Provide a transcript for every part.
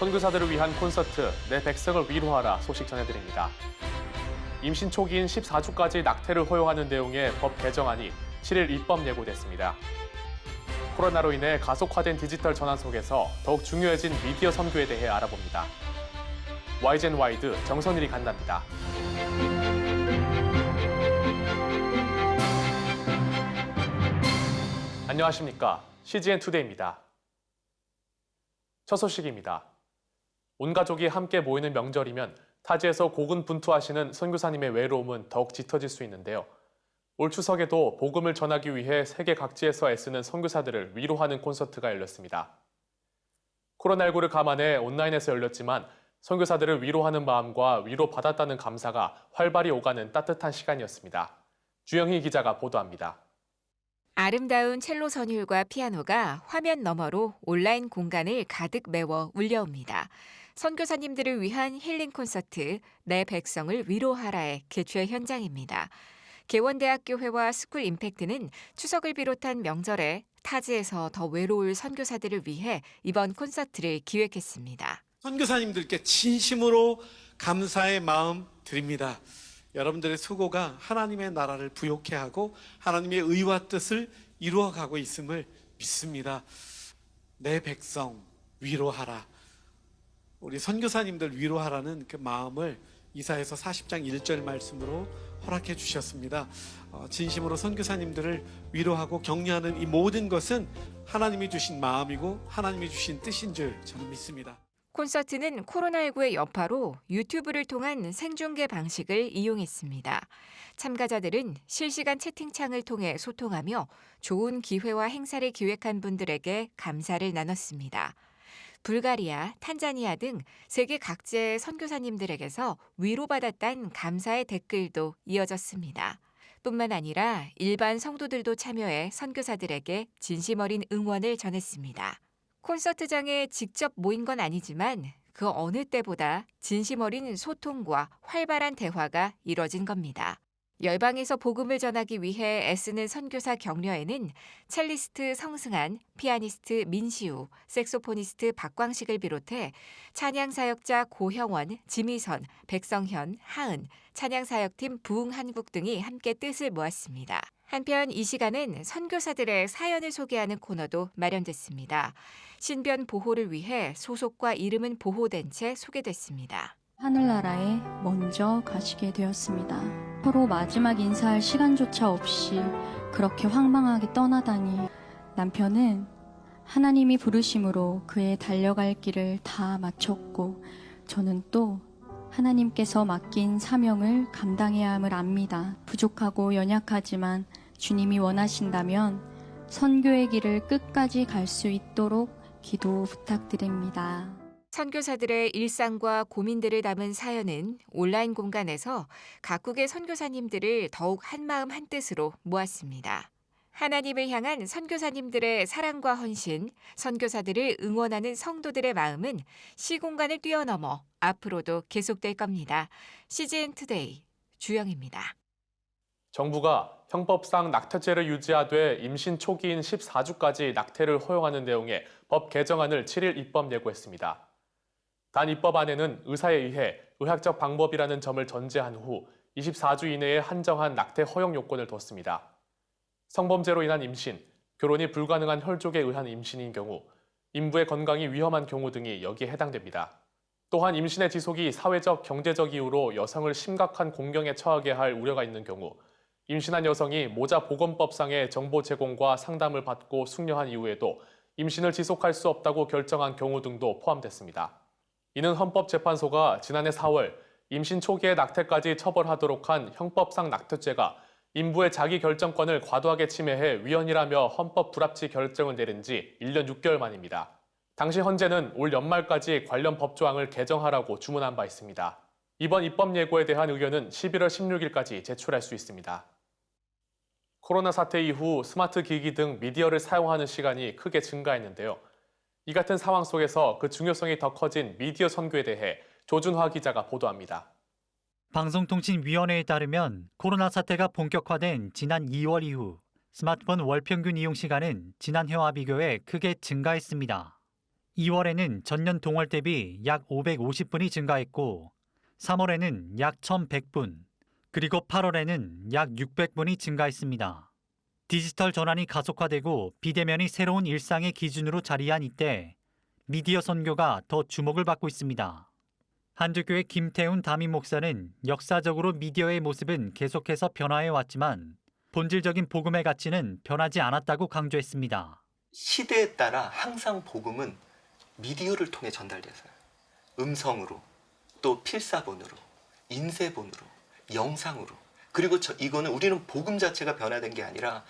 선교사들을 위한 콘서트 내 백성을 위로하라 소식 전해드립니다. 임신 초기인 14주까지 낙태를 허용하는 내용의 법 개정안이 7일 입법 예고됐습니다. 코로나로 인해 가속화된 디지털 전환 속에서 더욱 중요해진 미디어 선교에 대해 알아봅니다. YGN 와이드 정선일이 간답니다. 안녕하십니까. CGN 투데이입니다. 첫 소식입니다. 온 가족이 함께 모이는 명절이면 타지에서 고군분투하시는 선교사님의 외로움은 더욱 짙어질 수 있는데요. 올 추석에도 복음을 전하기 위해 세계 각지에서 애쓰는 선교사들을 위로하는 콘서트가 열렸습니다. 코로나19를 감안해 온라인에서 열렸지만 선교사들을 위로하는 마음과 위로받았다는 감사가 활발히 오가는 따뜻한 시간이었습니다. 주영희 기자가 보도합니다. 아름다운 첼로 선율과 피아노가 화면 너머로 온라인 공간을 가득 메워 울려옵니다. 선교사님들을 위한 힐링 콘서트 내 백성을 위로하라의 개최 현장입니다. 개원대학교회와 스쿨 임팩트는 추석을 비롯한 명절에 타지에서 더 외로울 선교사들을 위해 이번 콘서트를 기획했습니다. 선교사님들께 진심으로 감사의 마음 드립니다. 여러분들의 수고가 하나님의 나라를 부욕해 하고 하나님의 의와 뜻을 이루어 가고 있음을 믿습니다. 내 백성 위로하라. 우리 선교사님들 위로하라는 그 마음을 이사에서 40장 1절 말씀으로 허락해 주셨습니다. 어, 진심으로 선교사님들을 위로하고 격려하는 이 모든 것은 하나님이 주신 마음이고 하나님이 주신 뜻인 줄 저는 믿습니다. 콘서트는 코로나19의 여파로 유튜브를 통한 생중계 방식을 이용했습니다. 참가자들은 실시간 채팅창을 통해 소통하며 좋은 기회와 행사를 기획한 분들에게 감사를 나눴습니다. 불가리아, 탄자니아 등 세계 각지의 선교사님들에게서 위로받았다는 감사의 댓글도 이어졌습니다. 뿐만 아니라 일반 성도들도 참여해 선교사들에게 진심 어린 응원을 전했습니다. 콘서트장에 직접 모인 건 아니지만 그 어느 때보다 진심 어린 소통과 활발한 대화가 이뤄진 겁니다. 열방에서 복음을 전하기 위해 애쓰는 선교사 격려에는 첼리스트 성승한, 피아니스트 민시우, 색소포니스트 박광식을 비롯해 찬양 사역자 고형원, 지미선, 백성현, 하은, 찬양 사역팀 부흥한국 등이 함께 뜻을 모았습니다. 한편 이 시간은 선교사들의 사연을 소개하는 코너도 마련됐습니다. 신변 보호를 위해 소속과 이름은 보호된 채 소개됐습니다. 하늘나라에 먼저 가시게 되었습니다. 서로 마지막 인사할 시간조차 없이 그렇게 황망하게 떠나다니 남편은 하나님이 부르심으로 그의 달려갈 길을 다 마쳤고 저는 또 하나님께서 맡긴 사명을 감당해야 함을 압니다. 부족하고 연약하지만 주님이 원하신다면 선교의 길을 끝까지 갈 수 있도록 기도 부탁드립니다. 선교사들의 일상과 고민들을 담은 사연은 온라인 공간에서 각국의 선교사님들을 더욱 한마음 한뜻으로 모았습니다. 하나님을 향한 선교사님들의 사랑과 헌신, 선교사들을 응원하는 성도들의 마음은 시공간을 뛰어넘어 앞으로도 계속될 겁니다. CGN 투데이 주영입니다. 정부가 형법상 낙태죄를 유지하되 임신 초기인 14주까지 낙태를 허용하는 내용의 법 개정안을 7일 입법 예고했습니다. 단 입법 안에는 의사에 의해 의학적 방법이라는 점을 전제한 후 24주 이내에 한정한 낙태 허용 요건을 뒀습니다. 성범죄로 인한 임신, 결혼이 불가능한 혈족에 의한 임신인 경우, 인부의 건강이 위험한 경우 등이 여기에 해당됩니다. 또한 임신의 지속이 사회적, 경제적 이유로 여성을 심각한 공경에 처하게 할 우려가 있는 경우, 임신한 여성이 모자 보건법상의 정보 제공과 상담을 받고 숙려한 이후에도 임신을 지속할 수 없다고 결정한 경우 등도 포함됐습니다. 이는 헌법재판소가 지난해 4월 임신 초기의 낙태까지 처벌하도록 한 형법상 낙태죄가 인부의 자기 결정권을 과도하게 침해해 위헌이라며 헌법 불합치 결정을 내린 지 1년 6개월 만입니다. 당시 헌재는 올 연말까지 관련 법조항을 개정하라고 주문한 바 있습니다. 이번 입법 예고에 대한 의견은 11월 16일까지 제출할 수 있습니다. 코로나 사태 이후 스마트 기기 등 미디어를 사용하는 시간이 크게 증가했는데요. 이 같은 상황 속에서 그 중요성이 더 커진 미디어 선교에 대해 조준화 기자가 보도합니다. 방송통신위원회에 따르면 코로나 사태가 본격화된 지난 2월 이후 스마트폰 월평균 이용 시간은 지난해와 비교해 크게 증가했습니다. 2월에는 전년 동월 대비 약 550분이 증가했고 3월에는 약 1,100분, 그리고 8월에는 약 600분이 증가했습니다. 디지털 전환이 가속화되고 비대면이 새로운 일상의 기준으로 자리한 이때 미디어 선교가 더 주목을 받고 있습니다. 한주교회 김태훈 담임 목사는 역사적으로 미디어의 모습은 계속해서 변화해 왔지만 본질적인 복음의 가치는 변하지 않았다고 강조했습니다. 시대에 따라 항상 복음은 미디어를 통해 전달돼서요. 음성으로, 또 필사본으로, 인쇄본으로, 영상으로. 그리고 저, 이거는 우리는 복음 자체가 변화된 게 아니라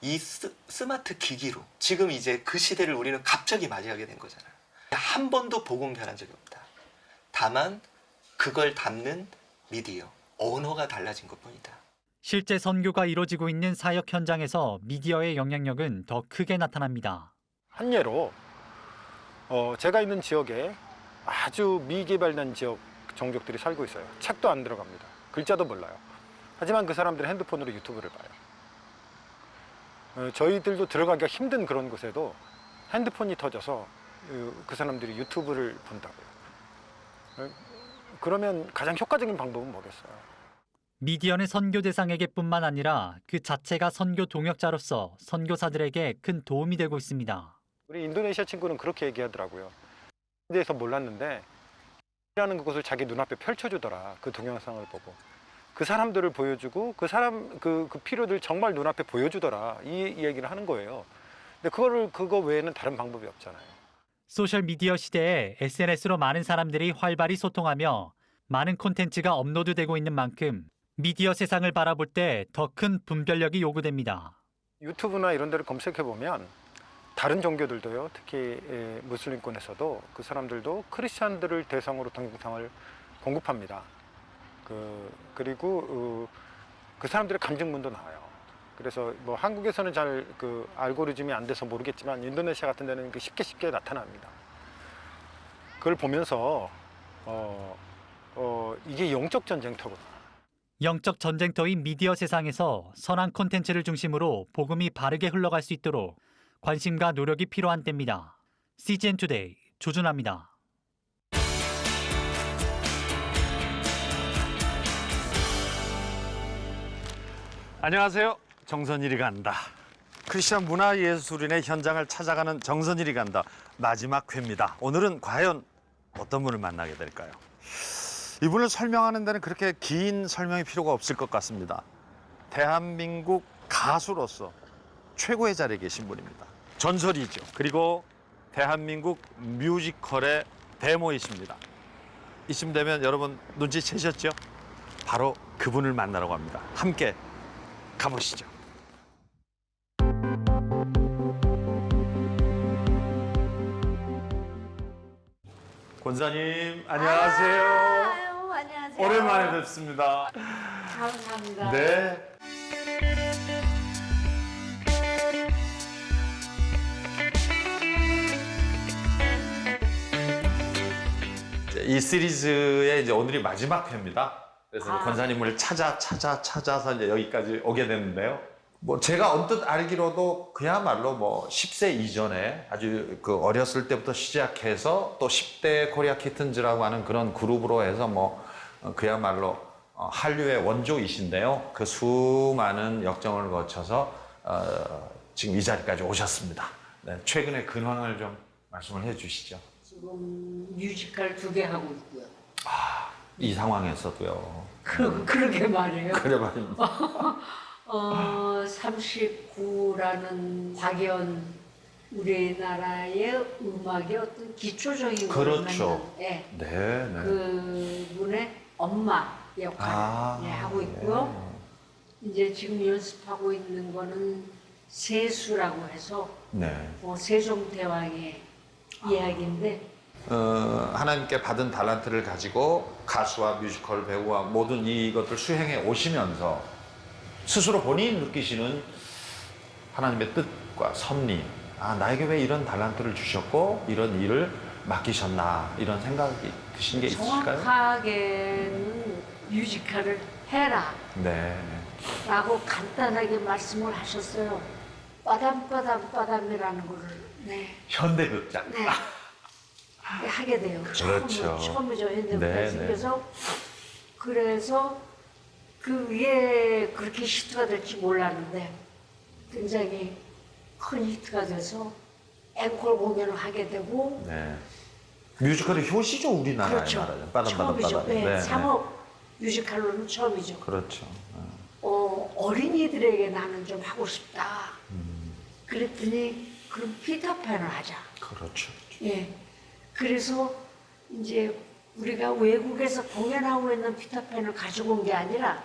이 스, 스마트 기기로 지금 이제 그 시대를 우리는 갑자기 맞이하게 된 거잖아요. 한 번도 복음 변한 적이 없다. 다만 그걸 담는 미디어, 언어가 달라진 것 뿐이다. 실제 선교가 이뤄지고 있는 사역 현장에서 미디어의 영향력은 더 크게 나타납니다. 한 예로 어, 제가 있는 지역에 아주 미개발된 지역 종족들이 살고 있어요. 책도 안 들어갑니다. 글자도 몰라요. 하지만 그 사람들은 핸드폰으로 유튜브를 봐요. 어, 저희들도 들어가기가 힘든 그런 곳에도 핸드폰이 터져서 어, 그 사람들이 유튜브를 본다고요. 어, 그러면 가장 효과적인 방법은 뭐겠어요? 미디어는 선교 대상에게뿐만 아니라 그 자체가 선교 동역자로서 선교사들에게 큰 도움이 되고 있습니다. 우리 인도네시아 친구는 그렇게 얘기하더라고요. 대해서 몰랐는데 라는 그것을 자기 눈앞에 펼쳐주더라. 그 동영상을 보고 그 사람들을 보여주고 그 사람 그, 그 필요들 정말 눈앞에 보여주더라. 이 얘기를 하는 거예요. 근데 그거를 그거 외에는 다른 방법이 없잖아요. 소셜 미디어 시대에 SNS로 많은 사람들이 활발히 소통하며 많은 콘텐츠가 업로드되고 있는 만큼 미디어 세상을 바라볼 때 더 큰 분별력이 요구됩니다. 유튜브나 이런 데를 검색해 보면 다른 종교들도요, 특히 에, 무슬림권에서도 그 사람들도 크리스천들을 대상으로 동영상을 공급합니다. 그 그리고 어, 그 사람들의 간증문도 나와요. 그래서 뭐 한국에서는 잘 그 알고리즘이 안 돼서 모르겠지만 인도네시아 같은 데는 그 쉽게 쉽게 나타납니다. 그걸 보면서 어, 어, 이게 영적 전쟁터구나. 영적 전쟁터인 미디어 세상에서 선한 콘텐츠를 중심으로 복음이 바르게 흘러갈 수 있도록 관심과 노력이 필요한 때입니다. CGN 투데이 조준합니다. 안녕하세요. 정선일이 간다. 크리스천 문화예술인의 현장을 찾아가는 정선일이 간다. 마지막 회입니다. 오늘은 과연 어떤 분을 만나게 될까요? 이분을 설명하는 데는 그렇게 긴 설명이 필요가 없을 것 같습니다. 대한민국 가수로서 최고의 자리에 계신 분입니다. 전설이죠. 그리고 대한민국 뮤지컬의 데모이십니다. 이쯤 되면 여러분 눈치채셨죠? 바로 그분을 만나러 갑니다. 함께 가보시죠. 권사님 안녕하세요. 아유, 안녕하세요. 오랜만에 뵙습니다. 감사합니다. 네. 이 시리즈의 이제 오늘이 마지막 회입니다. 그래서 아. 권사님을 찾아 찾아 찾아서 이제 여기까지 오게 됐는데요. 뭐 제가 언뜻 알기로도 그야말로 뭐 10세 이전에 아주 그 어렸을 때부터 시작해서 또 10대 코리아 키튼즈라고 하는 그런 그룹으로 해서 뭐 어, 그야말로 어, 한류의 원조이신데요. 그 수많은 역정을 거쳐서 어, 지금 이 자리까지 오셨습니다. 네, 최근의 근황을 좀 말씀을 해주시죠. 지금 뮤지컬 두 개 하고 있고요. 이 상황에서도요. 그, 그렇게 말해요. 그래 말입니다. 어, 39라는 박연 우리나라의 음악의 어떤 기초적인 걸 그렇죠. 예, 네, 네. 그분의 엄마 역할을 아, 예, 하고 있고요. 이제 지금 연습하고 있는 거는 세수라고 해서 네. 뭐 세종대왕의 이야기인데 어, 하나님께 받은 달란트를 가지고 가수와 뮤지컬 배우와 모든 이것들 수행해 오시면서 스스로 본인이 느끼시는 하나님의 뜻과 섭리, 아 나에게 왜 이런 달란트를 주셨고 이런 일을 맡기셨나 이런 생각이 드신 게 있으실까요? 정확하게는 뮤지컬을 해라 네. 라고 간단하게 말씀을 하셨어요. 빠담빠담 빠담이라는 거를 네. 현대극장. 네. 하게 돼요. 그렇죠. 처음, 처음이죠 현대무용이 네, 네. 그래서 그래서 그 위에 그렇게 히트가 될지 몰랐는데 굉장히 큰 히트가 돼서 앵콜 공연을 하게 되고 네. 뮤지컬의 효시죠 우리나라에 그렇죠. 말하자면. 처음이죠. 빠담. 네, 상업 뮤지컬로는 처음이죠. 그렇죠. 어, 어린이들에게 나는 좀 하고 싶다. 음. 그랬더니 그럼 피터팬을 하자. 그렇죠. 예. 그래서 이제 우리가 외국에서 공연하고 있는 피터팬을 가지고 온 게 아니라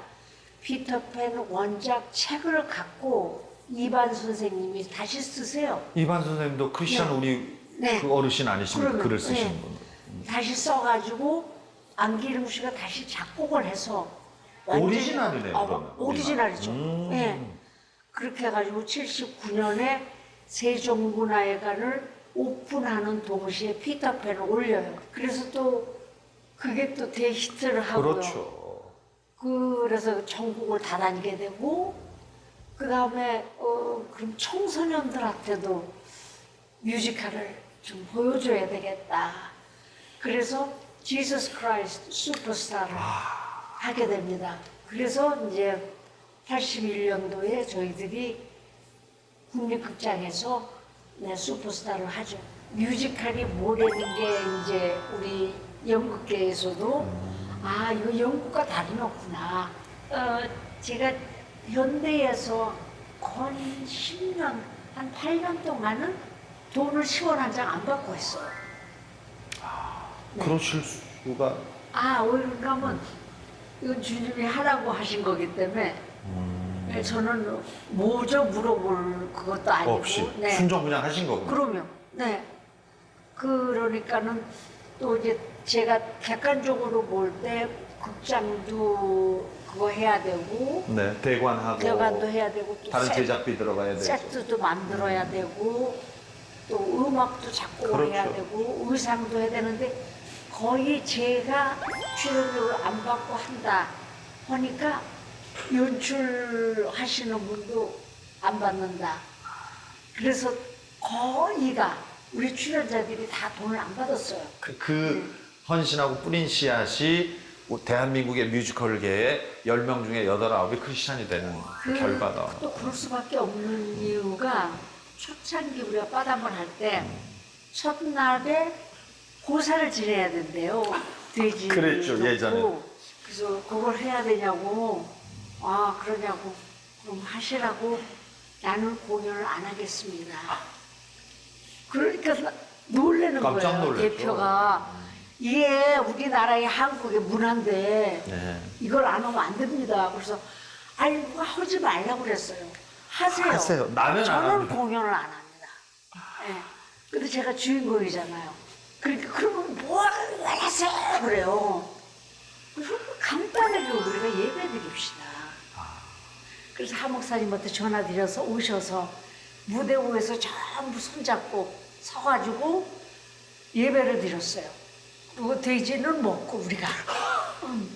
피터팬 원작 책을 갖고 이반 선생님이 다시 쓰세요. 이반 선생님도 크리스천 네. 우리 네. 그 어르신 아니십니까? 글을 쓰신 네. 분. 다시 써가지고 안기름 씨가 다시 작곡을 해서 오리지널이네요, 어. 오리지널이죠. 음. 예. 그렇게 해가지고 79년에 세종문화회관을 오픈하는 동시에 피터팬을 올려요. 그래서 또 그게 또 대히트를 하고요. 그렇죠. 그래서 전국을 다 다니게 되고 그 다음에 어, 그럼 청소년들한테도 뮤지컬을 좀 보여줘야 되겠다. 그래서 지저스 크라이스트 슈퍼스타를 하게 됩니다. 그래서 이제 81년도에 저희들이 국립극장에서 네, 슈퍼스타를 하죠. 뮤지컬이 뭐라는 게 이제 우리 연극계에서도 아 이거 연극과 다름이 없구나. 어, 제가 현대에서 거의 10년 한 8년 동안은 돈을 10원 한 장 안 받고 했어요. 네. 그러실 수가 아, 왜 그런가 하면 이건 주님이 하라고 하신 거기 때문에 네, 저는 뭐죠 물어볼 그것도 아니고 없이 네. 순종 그냥 하신 거군요. 그러면 네 그러니까는 또 이제 제가 객관적으로 볼 때 극장도 그거 해야 되고 네, 대관하고 대관도 해야 되고 또 다른 세- 제작비 들어가야 되죠. 세트도 만들어야 되고 또 음악도 작곡을 그렇죠. 해야 되고 의상도 해야 되는데 거의 제가 출연료를 안 받고 한다 하니까 연출하시는 분도 안 받는다. 그래서 거의가 우리 출연자들이 다 돈을 안 받았어요. 그, 그 헌신하고 뿌린 씨앗이 대한민국의 뮤지컬계에 10명 중에 8, 9이 크리스찬이 되는 그 결과다. 또 그럴 수밖에 없는 이유가 초창기 우리가 빠담을 할 때 첫날에 고사를 지내야 된대요. 돼지. 그랬죠. 예전에. 그래서 그걸 해야 되냐고. 아 그러냐고. 그럼 하시라고 나는 공연을 안 하겠습니다. 그러니까 깜짝 거예요. 놀랐죠. 대표가 이게 우리나라의 한국의 문화인데 네. 이걸 안 하면 안 됩니다. 그래서 아니 뭐 하지 말라고 그랬어요. 하세요. 하세요. 나는 안 저는 합니다. 공연을 안 합니다. 예. 근데 제가 주인공이잖아요. 그러니까 그러면 뭘 하세요 그래요. 그래서 하 목사님한테 전화 드려서 오셔서 무대 위에서 전부 손잡고 서가지고 예배를 드렸어요. 그리고 돼지는 먹고 우리가. 음.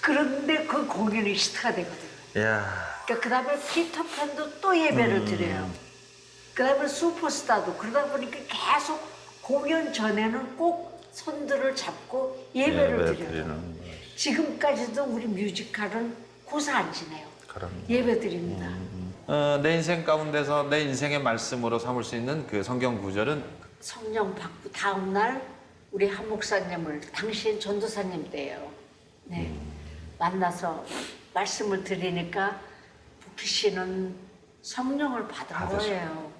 그런데 그 공연이 히트가 되거든요. 이야. 그러니까 그 다음에 피터팬도 또 예배를 음. 드려요. 그 다음에 슈퍼스타도 그러다 보니까 계속 공연 전에는 꼭 손들을 잡고 예배를 예배 드려요. 드리는. 지금까지도 우리 뮤지컬은 고사 안 지내요. 그럼. 예배 드립니다. 어, 내 인생 가운데서 내 인생의 말씀으로 삼을 수 있는 그 성경 구절은 성령 받고 다음 날 우리 한 목사님을 당신 전도사님 때예요. 네. 만나서 말씀을 드리니까 부키 씨는 성령을 받은 받으셨- 거예요.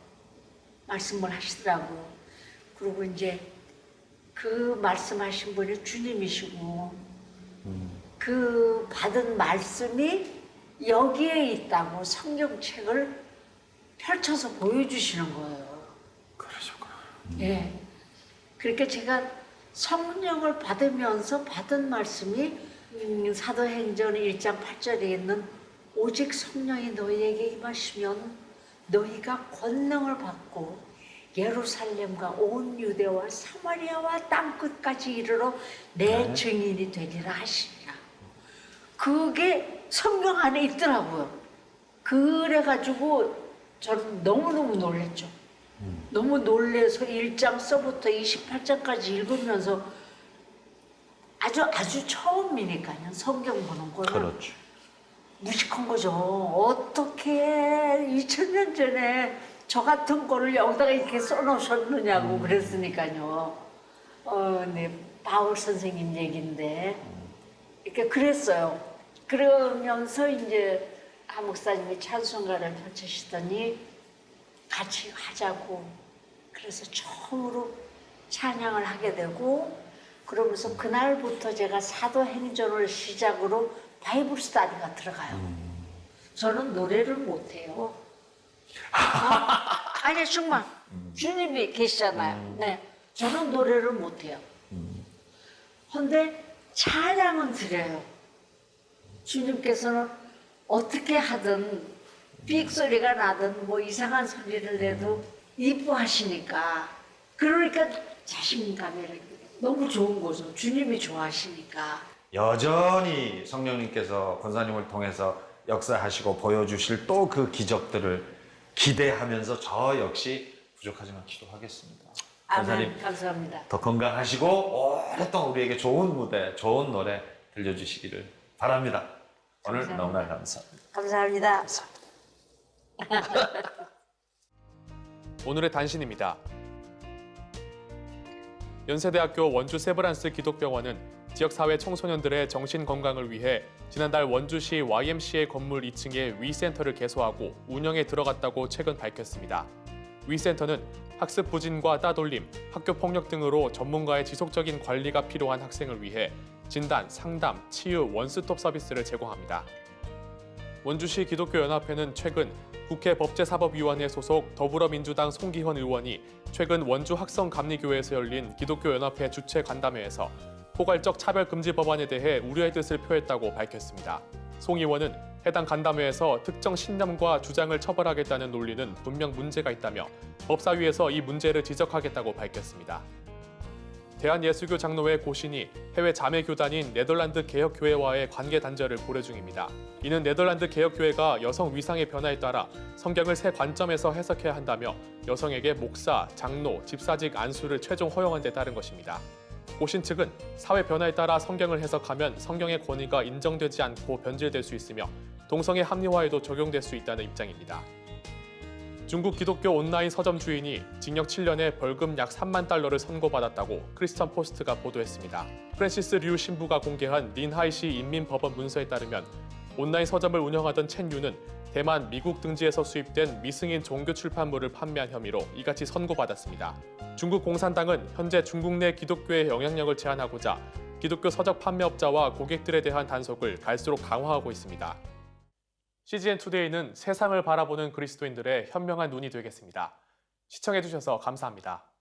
말씀을 하시더라고요. 그리고 이제 그 말씀하신 분이 주님이시고 그 받은 말씀이 여기에 있다고 성경책을 펼쳐서 보여주시는 거예요. 그러셨구나. 예. 그러니까 제가 성령을 받으면서 받은 말씀이 음, 사도행전 1장 8절에 있는 오직 성령이 너희에게 임하시면 너희가 권능을 받고 예루살렘과 온 유대와 사마리아와 땅 끝까지 이르러 내 증인이 되리라 하시니라. 그게 성경 안에 있더라고요. 그래가지고 저는 너무너무 놀랐죠. 너무 놀래서 1장서부터 28장까지 읽으면서 아주 아주 처음이니까요. 성경 보는 거를 그렇죠. 무식한 거죠. 어떻게 2000년 전에 저 같은 거를 여기다가 이렇게 써놓으셨느냐고 그랬으니까요. 어, 네, 바울 선생님 얘기인데 이렇게 그랬어요. 그러면서 이제 한 목사님이 찬송가를 펼치시더니 같이 하자고 그래서 처음으로 찬양을 하게 되고 그러면서 그날부터 제가 사도행전을 시작으로 바이블 스타디가 들어가요. 저는 노래를 못해요. 아, 아니 정말 주님이 계시잖아요. 네, 저는 노래를 못해요. 근데 찬양은 드려요. 주님께서는 어떻게 하든 삑 소리가 나든 뭐 이상한 소리를 내도 이뻐하시니까 그러니까 자신감이 너무 좋은 거죠. 주님이 좋아하시니까. 여전히 성령님께서 권사님을 통해서 역사하시고 보여주실 또 그 기적들을 기대하면서 저 역시 부족하지만 기도하겠습니다. 권사님. 감사합니다. 더 건강하시고 오랫동안 우리에게 좋은 무대, 좋은 노래 들려주시기를 바랍니다. 오늘 감사합니다. 너무나 감사합니다. 감사합니다. 오늘의 단신입니다. 연세대학교 원주 세브란스 기독병원은 지역사회 청소년들의 정신 건강을 위해 지난달 원주시 YMCA 건물 2층에 위센터를 개소하고 운영에 들어갔다고 최근 밝혔습니다. 위센터는 학습 부진과 따돌림, 학교 폭력 등으로 전문가의 지속적인 관리가 필요한 학생을 위해 진단, 상담, 치유, 원스톱 서비스를 제공합니다. 원주시 기독교연합회는 최근 국회 법제사법위원회 소속 더불어민주당 송기현 의원이 최근 원주 학성감리교회에서 열린 기독교연합회 주최 간담회에서 포괄적 차별금지 법안에 대해 우려의 뜻을 표했다고 밝혔습니다. 송 의원은 해당 간담회에서 특정 신념과 주장을 처벌하겠다는 논리는 분명 문제가 있다며 법사위에서 이 문제를 지적하겠다고 밝혔습니다. 대한예수교 장로회 고신이 해외 자매 교단인 네덜란드 개혁교회와의 관계 단절을 고려 중입니다. 이는 네덜란드 개혁교회가 여성 위상의 변화에 따라 성경을 새 관점에서 해석해야 한다며 여성에게 목사, 장로, 집사직 안수를 최종 허용한 데 따른 것입니다. 고신 측은 사회 변화에 따라 성경을 해석하면 성경의 권위가 인정되지 않고 변질될 수 있으며 동성애 합리화에도 적용될 수 있다는 입장입니다. 중국 기독교 온라인 서점 주인이 징역 7년에 벌금 약 3만 달러를 선고받았다고 크리스천 포스트가 보도했습니다. 프랜시스 류 신부가 공개한 닌하이시 인민법원 문서에 따르면 온라인 서점을 운영하던 첸 유는 대만 미국 등지에서 수입된 미승인 종교 출판물을 판매한 혐의로 이같이 선고받았습니다. 중국 공산당은 현재 중국 내 기독교의 영향력을 제한하고자 기독교 서적 판매업자와 고객들에 대한 단속을 갈수록 강화하고 있습니다. CGN 투데이는 세상을 바라보는 그리스도인들의 현명한 눈이 되겠습니다. 시청해주셔서 감사합니다.